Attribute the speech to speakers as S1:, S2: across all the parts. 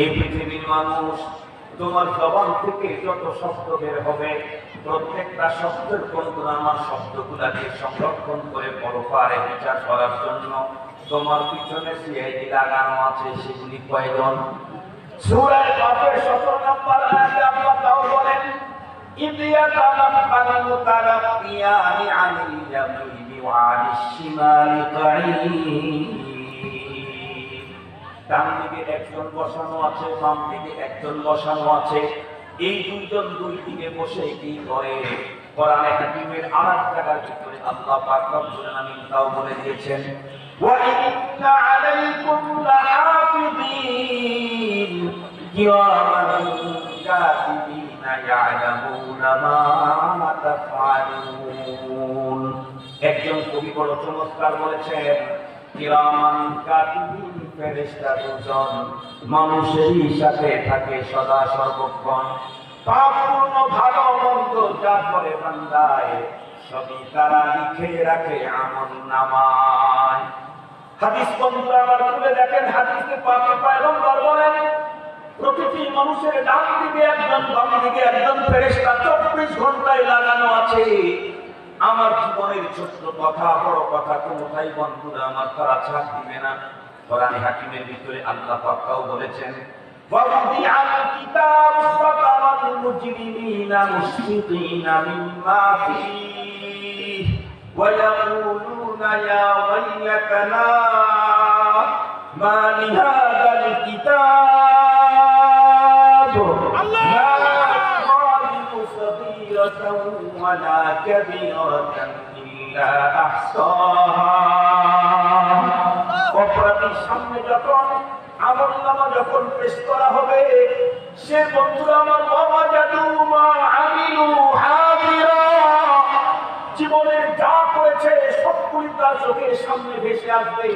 S1: এই পৃথিবীর মানুষ, তোমার জবান থেকে যত শব্দ বের হবে, প্রত্যেকটা শব্দের কোন আমার শব্দগুলাকে সংরক্ষণ করে পরপারে বিচার করার জন্য। তোমার পিছনে সিআইডি লাগানো আছে, সেগুলি কয়জন সূরায় কাফের 17 নম্বর তাও বলেন ওয়া আনিশ শিমালি ডান দিকে একজন বসানো আছে বাম দিকে একজন বসানো আছে। এই দুইজন দুই দিকে বসে কি করে হাকিমের আর ভিতরে আল্লাহ পাক রব্বুল আলামিন তাও বলে দিয়েছেন, ওয়া ইন্না আলাইকুম একজন কবি বড় চমৎকার বলেছেন কিরামান কাতিবিন ফেরেশতা দুজন মানুষেরই সাথে থাকে সদা সর্বক্ষণ। পাপপূর্ণ, ভালো, মন্দ যা করে বান্দায়, সবই তারা লিখে রাখে আমল নামায়। হাদিস বন্ধুরা আবার তুলে দেখেন, হাদিসে পাকে পয়গম্বর বলেন প্রতিটি মানুষের ডান দিকে একজন, বাম দিকে একজন, ফেরেশতা চব্বিশ ঘন্টায় লাগানো আছে। আমার জীবনের ছোট্ট কথা, বড় কথা কোনোটাই বন্ধুরা আমার তারা ছাড় দিবে না। কোরআনে হাকিমের ভিতরে আল্লাহ পাক্কাও বলেছেন وَوُضِعَ الْكِتَابُ فَتَرَى الْمُجْرِمِينَ مُشْفِقِينَ مِمَّا فِيهِ وَيَقُولُونَ يَا وَيْلَتَنَا مَا لِهَذَا الْكِتَابِ لا يغادر صغيرة ولا كبيرة إلا أحصاها অপরাধীর সামনে যখন আমল নামা যখন পেশ করা হবে, সে বন্ধুরা আমার বাবা জাদু মা হাদিরা জীবনের যা করেছে, সবগুলি তার চোখের সামনে ভেসে আসবে।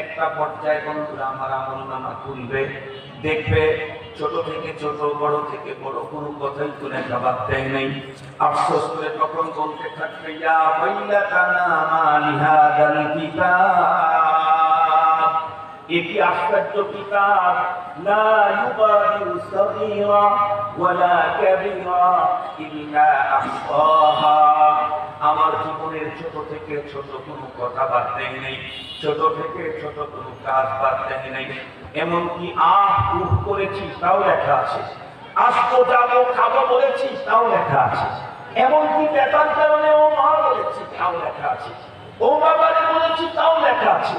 S1: একটা পর্যায়ে বন্ধুরা আমার আমল নামা খুলবে দেখবে ছোট থেকে ছোট, বড় থেকে বড়, কোনো কথাই তুলে জবাব দেয় নাই। আফসোস করে তখন বলতে থাকবে, ইয়া লিহাদাল আশ্চর্য কিতাব লা ইউগাদিরু সগীরা ওয়ালা কাবীরা ইল্লা আহসাহা আমার জীবনের ছোট থেকে ছোট কোনো কথা বাদ দেয় নেই, ছোট থেকে ছোট কোনো কাজ বাদ দেয় নেই। এমনকি আহ উহ করেছি, তাও লেখা আছে। আসব যাব খাব বলেছি, তাও লেখা আছে। এমনকি বেতার কারণে ও মা বলেছি, তাও লেখা আছে। ও বাবারে বলেছি, তাও লেখা আছে।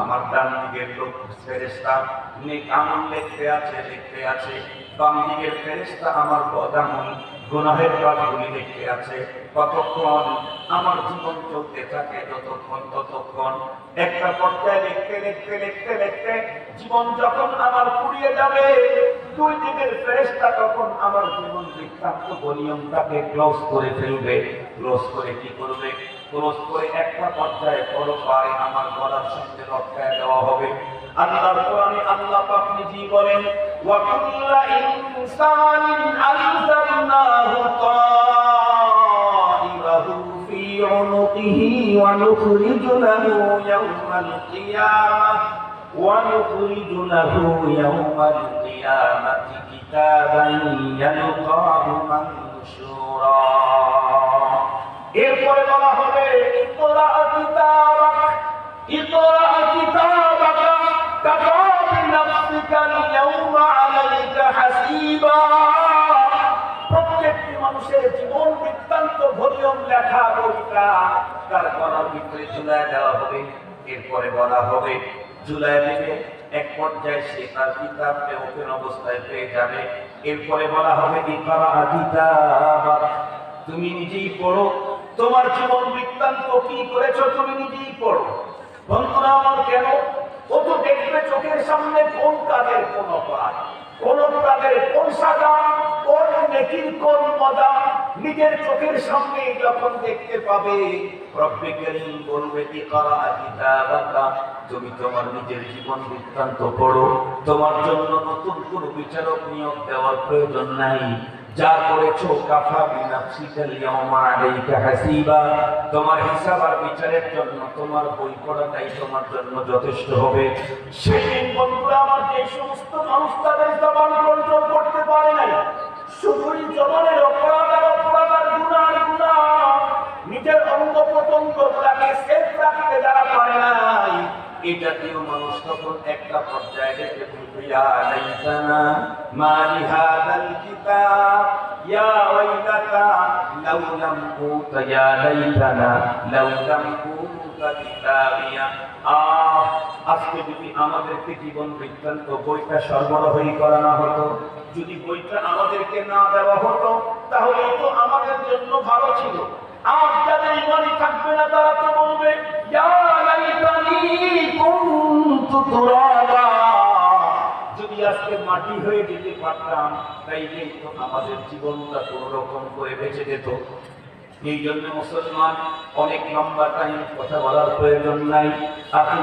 S1: আমার ডান দিকের লোক ফেরেশতা নেক আমল লিখতে আছে লিখতে আছে। বাম দিকের ফেরেশতা আমার বদামল গুনাহের কাজগুলি লিখতে আছে। কতক্ষণ আমার জীবন চলতে থাকে, যতক্ষণ, ততক্ষণ। একটা পর্যায়ে লিখতে লিখতে লিখতে লিখতে জীবন যখন আমার পুড়িয়ে যাবে, দুই দিকের ফেরেশতা তখন আমার জীবন বৃত্তান্ত ভলিউমটাকে ক্লোজ করে ফেলবে। ক্লোজ করে কি করবে? ক্লোজ করে একটা পর্যায়ে বড় পারে আমার গলার সঙ্গে লটকায় দেওয়া হবে। আল্লাহর কোরআনে আল্লাহ পাক নিজেই বলেন ওয়া কুল্লা ইনসানিন আলজামনাহু তাইরাহু ফি উনুকিহি ওয়া নুখরিজু লাহু কিয়ামাহ ওয়া নুখরিজু লাহু কিয়ামাতি কিতাবান ইয়ালকাহু মানশুরা। এরপরে বলা হবে দেওয়া হবে, এরপরে বলা হবে এক পর্যায়ে সে তার ওপেন অবস্থায় পেয়ে যাবে। এরপরে বলা হবে তুমি নিজেই পড়ো। তোমার জীবন বৃত্তান্ত কি করেছ তুমি নিজেই পড়ো। বন্ধুরা, আমার কেন? ও তো দেখবে চোখের সামনে কোন কাজের কোন কোন কাজের কোন সাজা, কোন নেকির কোন মজা নিজের চোখের সামনে যখন দেখতে পাবে, রব্বে করিম বলবে কি করা কিতাবাকা, তুমি তোমার নিজের জীবন বৃত্তান্ত পড়ো। তোমার জন্য নতুন কোনো বিচারক নিয়োগ দেওয়ার প্রয়োজন নাই। যা করেছ, কাফা বিনাফসিকাল ইয়াউমা আলাইকা হাসিবা। তোমার হিসাব আর বিচারের জন্য, তোমার বই পড়াটাই তোমার জন্য যথেষ্ট হবে। সেদিন বন্ধুরা, আমার যে সমস্ত মানুষ তাদের জবান কন্ট্রোল করতে জাতীয় মানুষ তখন একটা পর্যায়ে যদি আমাদেরকে জীবন বৃত্তান্ত বইটা সরবরাহই করা না হতো, যদি বইটা আমাদেরকে না দেওয়া হতো তাহলে তো আমাদের জন্য ভালো ছিল। আর যাদের থাকবে না, তারা তো বলবে যদি আজকে মাটি হয়ে যেতে পারতাম, তাইলে আমাদের জীবনটা কোনো রকম করে বেঁচে যেত। এই জন্য মুসলমান অনেক লম্বা টাইম কথা বলার প্রয়োজন নাই। আপনি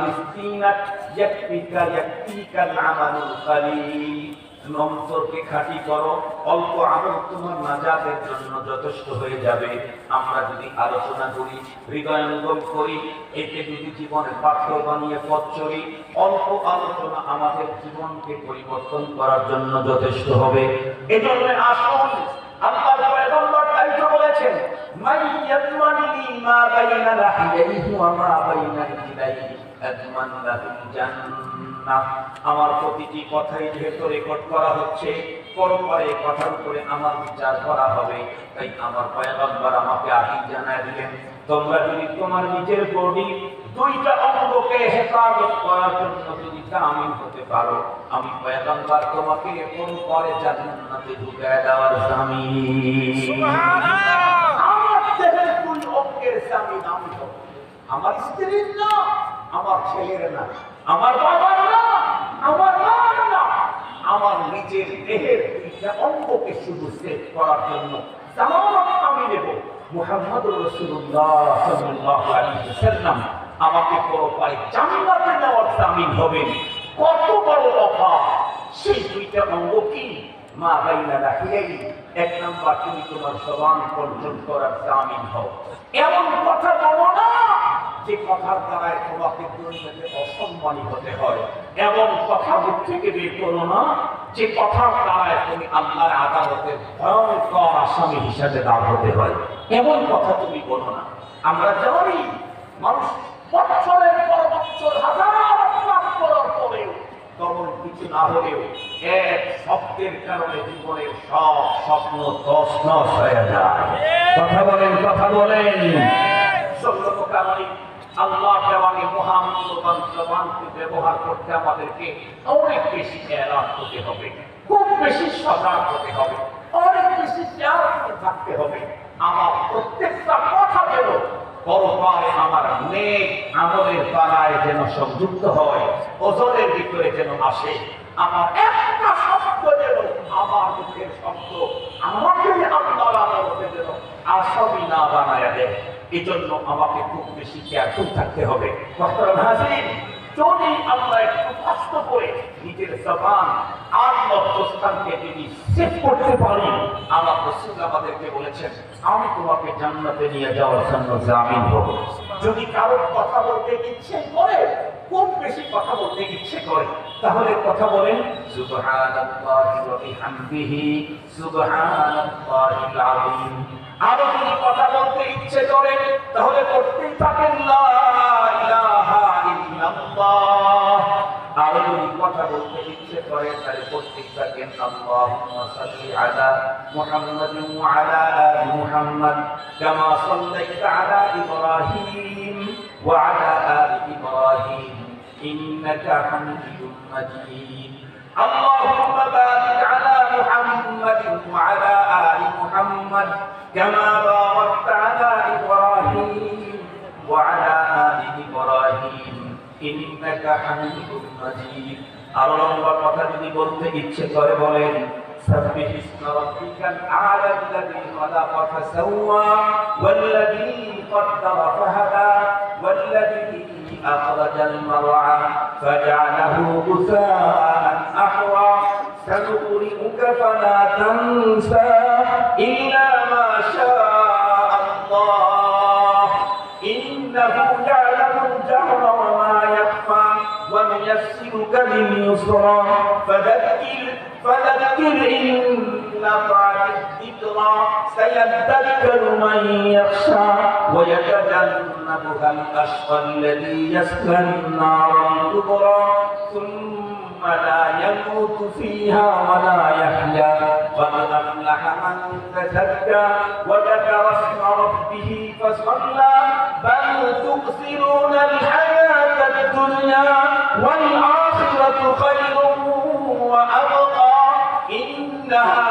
S1: অন্তরকে খাঁটি করো। অল্প আমল তোমার নাজাতের জন্য যথেষ্ট হয়ে যাবে। আমরা যদি আলোচনা করি, হৃদয়ঙ্গম করি, এতে যদি জীবনে পাঠ্য বানিয়ে পথ চলি, অল্প আলোচনা আমাদের জীবনকে পরিবর্তন করার জন্য যথেষ্ট হবে। এজন্য আসুন, আল্লাহ পয়গম্বর তাই তো বলেছেন, মাই ইয়াদমানি মা বাইনা লাহিয়াইহি ওয়া মা বাইনা রিজলাইহি আদমান লাহুল জান্নাহ। আমার প্রতিটি কথাই যেহেতু রেকর্ড করা হচ্ছে পরপরে কথার উপরে আমার বিচার করা হবে। তাই আমার পয়গম্বর আমাকে আগেই জানায় দিলেন তোমরা যদি তোমার নিজের বডি দুইটা অঙ্গকে হেফাজত করার জন্য যদি কামিল হতে পারো আমি পয়গম্বর তোমাকে পরপরে জান্নাতে ঢুকায় দেওয়ার জামিন আমার দেহের দুই অঙ্গের জামিন আমি আমার স্ত্রীর না আমার ছেলের না। আমার বাবার না আমার মার না আমার নিজের দেহের দুইটা অঙ্গকে শুধু সেভ করার জন্য আমি নেব। মুহাম্মদ রাসূলুল্লাহ সাল্লাল্লাহু আমাকে নেওয়ার জামিন হবেন। কত বড় অফার। সেই দুইটা অঙ্গ কি? মা বাইনা রাখিয়াই এক নাম্বার, তুমি তোমার সবান কন্ট্রোল করার জামিন হও। এমন কথা বলো না। যে কথার দ্বারায় তোমাকে দুনিয়াতে অসম্মানী হতে হয়। এমন কথা মুখ থেকে বের করো না যে কথার দ্বারায় তুমি আল্লাহর আদালতে ভয়ঙ্কর আসামি হিসাবে দাঁড় হতে হয়। এমন কথা তুমি বলো না। আমরা জানি মানুষ বছরের পর বছর হাজার অপরাধ করার পরেও তেমন কিছু না হলেও এক শব্দের কারণে জীবনের সব স্বপ্ন দশ নশ হয়ে যায়। কথা বলেন কথা বলেন। সত্য কারণে আল্লাহ দেওয়ানি মহামূল্যবান জবানকে ব্যবহার করতে আমাদেরকে অনেক বেশি হতে হবে, খুব বেশি সজাগ হতে হবে, অনেক বেশি খেয়াল থাকতে হবে। আমার প্রত্যেকটা কথা যেন আমার নেক আমলের পাড়ায় যেন সংযুক্ত হয়, ওজনের ভিতরে যেন আসে। আমার একটা শব্দ যেন আমার মুখের শব্দ আমাকে আল্লাহর আদালতে যেন আসামি না বানায় দেয় এই জন্য আমাকে খুব বেশি কেয়ারফুল থাকতে হবে। যদি আমরা একটু কষ্ট করে নিজের জবান যদি সেট করতে পারি আমার রসুল আমাদেরকে বলেছেন, আমি তোমাকে জান্নাতে নিয়ে যাওয়ার জন্য জামিন হব। যদি কারোর কথা বলতে ইচ্ছে করে, খুব বেশি কথা বলতে ইচ্ছে করে, তাহলে কথা বলেন, সুবহানাল্লাহি ওয়া বিহামদিহি সুবহানাল্লাহিল আযীম। আরও যদি কথা বলতে ইচ্ছে করে, তাহলে করতেই থাকেন আরও যদি কথা বলতে ইচ্ছে করে, তাহলে করতেই থাকেন, আল্লাহুম্মা সাল্লি আলা মুহাম্মাদিন ওয়া আলা আলি মুহাম্মাদ কামা ইব্রাহিম ওয়া আলি ইব্রাহিম। ইন্নাকা হামিদুম মাজিদ। اللهم بارك على محمد وعلى آل محمد كما باركت على إبراهيم وعلى آل إبراهيم إنك حميد مجيد আরো লম্বা কথা যদি বলতে ইচ্ছে করে বলেন سبح اسم ربك الأعلى الذي خلق فسوى والذي قدر فهدى والذي أخرج المرعى فجعله غثاء أحوى. سنقرئك فلا تنسى إلا ما شاء الله. إنه يعلم الجهر وما يخفى ونيسرك لليسرى. فذكر فذكر إن نفعت الذكرى سيذكر من يخشى ويتجنبها الأشقى الذي يصلى النار الكبرى. ثم لا يموت فيها ولا يحيا. قد أفلح من تزكى وذكر اسم ربه فصلى. بل تؤثرون الحياة الدنيا والآخرة خير وأبقى. إن هذا لفي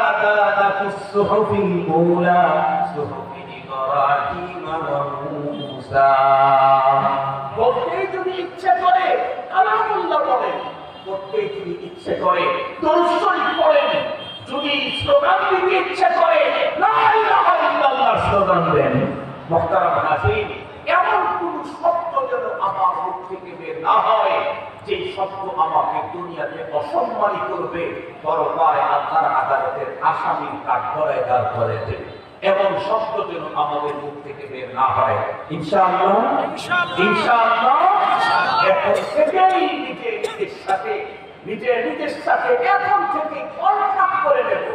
S1: الصحف الأولى صحف إبراهيم وموسى
S2: বলতেই যদি ইচ্ছে করে আলহামদুলিল্লাহ বলেন
S1: করতেই তিনি ইচ্ছে করে
S2: দর্শন করেন যদি স্লোগান দিতে ইচ্ছে করে লা ইলাহা ইল্লাল্লাহ
S1: স্লোগান দেন মোহতারাম হাসিন
S2: এমন কোন শব্দ যেন আমার মুখ থেকে বের না হয়
S1: যে শব্দ আমাকে দুনিয়াতে অসম্মানী করবে পরকায় আল্লাহর আদালতের আসামির কাঠ গড়ায় দাঁড় করে দেবে। এমন শব্দ যেন আমাদের মুখ থেকে বের না হয়। ইনশাআল্লাহ? ইনশাআল্লাহ। এখন থেকেই নিজে নিজের সাথে নিজের নিজের সাথে এখন থেকে কন্ট্রাক্ট করে নেব।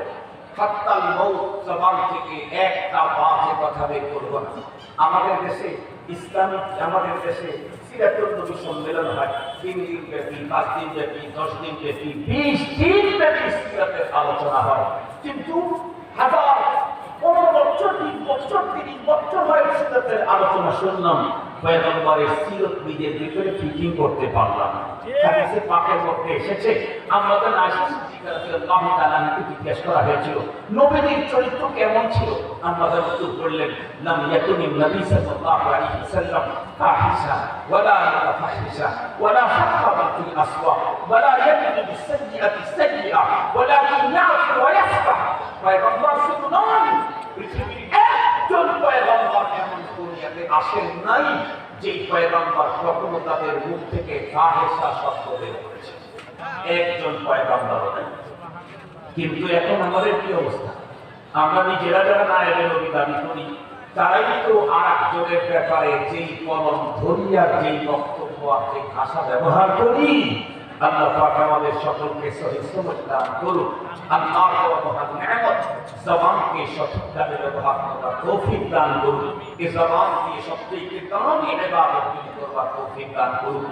S1: হাত্তাল মৌত জবান থেকে একটা বাজে কথা বের করব না। আমাদের দেশে ইসলামিক আমাদের দেশে সিরাতুল সম্মেলন হয়। তিন দিন ব্যাপী, পাঁচ দিন ব্যাপী, দশ দিন ব্যাপী, বিশ দিন ব্যাপী সিরাতের আলোচনা হয়। কিন্তু হাজার পনেরো বছর তিন বছর, তিরিশ বছর হয় সিরাতের আলোচনা শুনলাম। পয়গম্বরের সিরত নিজের ভিতরে ফিটিং করতে পারলাম হাদিসে পাকের মধ্যে এসেছে। আমাদের আয়েশা সিদ্দিকা রাদিয়াল্লাহু তাআলা জিজ্ঞেস করা হয়েছিল নবীর চরিত্র কেমন ছিল? আমাদের উত্তর করলেন লাম ইয়াকুনিন নবী সাল্লাল্লাহু আলাইহি ওয়াসাল্লাম ফাহিশা ওয়ালা মুতাফাহিশা ওয়ালা ফাখরা ফিল আসওয়াক ওয়ালা ইয়াকুনু বিসাইয়্যাতি সাইয়্যা ওয়ালাকিন ইয়াফু ওয়া ইয়াসফাহ পয়গম্বর শুধু নন পৃথিবীর একজন পয়গম্বর এমন দুনিয়াতে আসেন নাই যে পয়গম্বর কখনো তাদের মুখ থেকে ফাহেসা শব্দ বের করেছে। একজন পয়গম্বর কিন্তু এখন আমাদের কি অবস্থা? আমরা নিজেরা যারা নায়েবে নবী দাবি করি, তারাই তো আর একজনের ব্যাপারে যেই কলম ধরিয়া যেই বক্তব্য যে ভাষা ব্যবহার করি আল্লাহ পাক আমাদের সকলকে সহি সমাজ দান করুন আল্লাহ মহান নিয়ামত জবানকে সঠিকভাবে ব্যবহার করার তৌফিক দান করুন এই জবান দিয়ে সবচেয়ে দামি ইবাদত করবার তৌফিক দান করুন